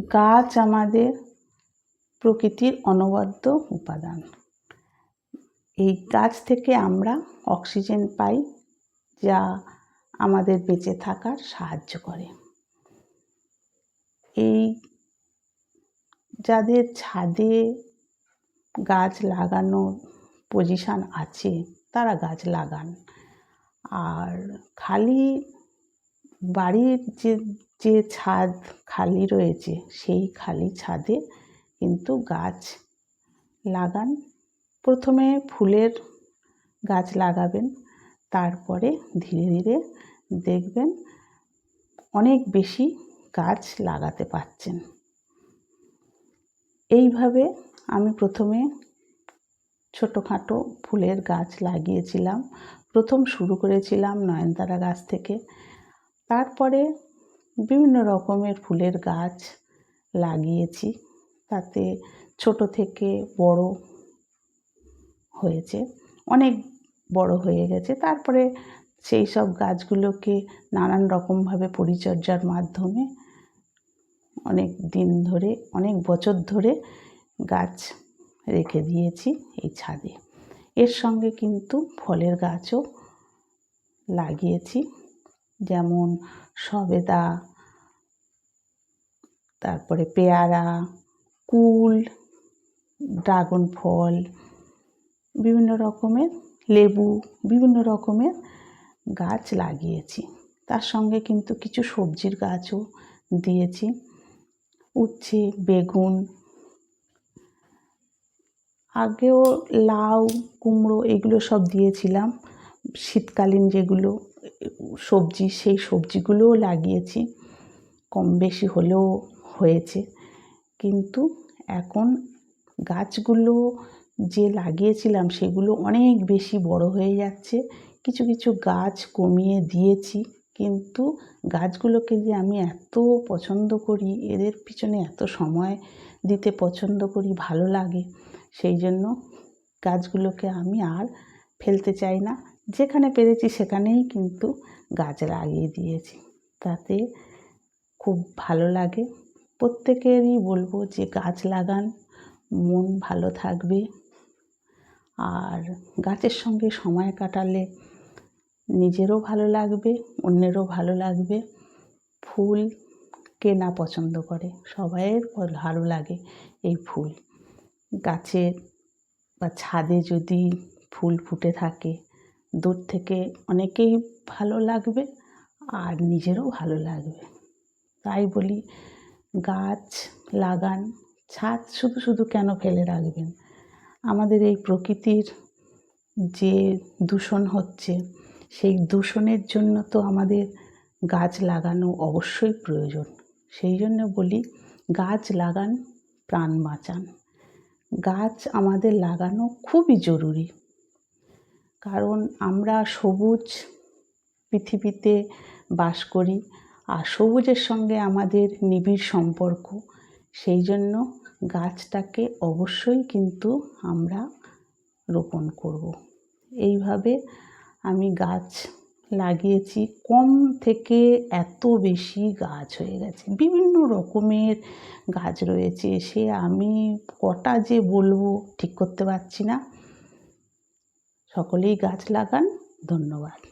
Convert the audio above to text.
গাছ আমাদের প্রকৃতির অনবদ্য উপাদান। এই গাছ থেকে আমরা অক্সিজেন পাই, যা আমাদের বেঁচে থাকার সাহায্য করে। এই যাদের ছাদে গাছ লাগানোর পজিশান আছে, তারা গাছ লাগান। আর খালি বাড়ির যে যে ছাদ খালি রয়েছে, সেই খালি ছাদে কিন্তু গাছ লাগান। প্রথমে ফুলের গাছ লাগাবেন, তারপরে ধীরে ধীরে দেখবেন অনেক বেশি গাছ লাগাতে পারছেন। এইভাবে আমি প্রথমে ছোটোখাটো ফুলের গাছ লাগিয়েছিলাম। প্রথম শুরু করেছিলাম নয়নতারা গাছ থেকে। তারপরে বিভিন্ন রকমের ফুলের গাছ লাগিয়েছি। তাতে ছোট থেকে বড় হয়েছে। অনেক বড় হয়ে গেছে। তারপরে সেই সব গাছগুলোকে নানান রকমভাবে পরিচর্যার মাধ্যমে অনেক দিন ধরে, অনেক বছর ধরে গাছ রেখে দিয়েছি এই ছাদে। এর সঙ্গে কিন্তু ফলের গাছও লাগিয়েছি। যেমন সবেদা, তারপরে পেয়ারা, কুল, ড্রাগন ফল, বিভিন্ন রকমের লেবু, বিভিন্ন রকমের গাছ লাগিয়েছি। তার সঙ্গে কিন্তু কিছু সবজির গাছও দিয়েছি। উচ্ছে, বেগুন, আগেও লাউ, কুমড়ো এগুলো সব দিয়েছিলাম। শীতকালীন যেগুলো সবজি, সেই সবজিগুলোও লাগিয়েছি। কম বেশি হলেও হয়েছে। কিন্তু এখন গাছগুলো যে লাগিয়েছিলাম, সেগুলো অনেক বেশি বড় হয়ে যাচ্ছে। কিছু কিছু গাছ কমিয়ে দিয়েছি। কিন্তু গাছগুলোকে যে আমি এত পছন্দ করি, এদের পিছনে এত সময় দিতে পছন্দ করি, ভালো লাগে, সেই জন্য গাছগুলোকে আমি আর ফেলতে চাই না। যেখানে পেরেছি সেখানেই কিন্তু গাছ লাগিয়ে দিয়েছি। তাতে খুব ভালো লাগে। প্রত্যেকেরই বলব যে গাছ লাগান, মন ভালো থাকবে। আর গাছের সঙ্গে সময় কাটালে নিজেরও ভালো লাগবে, অন্যেরও ভালো লাগবে। ফুল কে না পছন্দ করে, সবাইয়ের ভালো লাগে এই ফুল। গাছে বা ছাদে যদি ফুল ফুটে থাকে দূর থেকে অনেকেই ভালো লাগবে আর নিজেরও ভালো লাগবে। তাই বলি, গাছ লাগান, ছাদ শুধু শুধু কেন ফেলে রাখবেন? আমাদের এই প্রকৃতির যে দূষণ হচ্ছে, সেই দূষণের জন্য তো আমাদের গাছ লাগানো অবশ্যই প্রয়োজন। সেই জন্য বলি, গাছ লাগান, প্রাণ বাঁচান। গাছ আমাদের লাগানো খুবই জরুরি। কারণ আমরা সবুজ পৃথিবীতে বাস করি আর সবুজের সঙ্গে আমাদের নিবিড় সম্পর্ক। সেই জন্য গাছটাকে অবশ্যই কিন্তু আমরা রোপণ করব। এইভাবে আমি গাছ লাগিয়েছি। কম থেকে এত বেশি গাছ হয়ে গেছে। বিভিন্ন রকমের গাছ রয়েছে। সে আমি কটা যে বলব ঠিক করতে পারছি না। সকলেই গাছ লাগান ধন্যবাদ।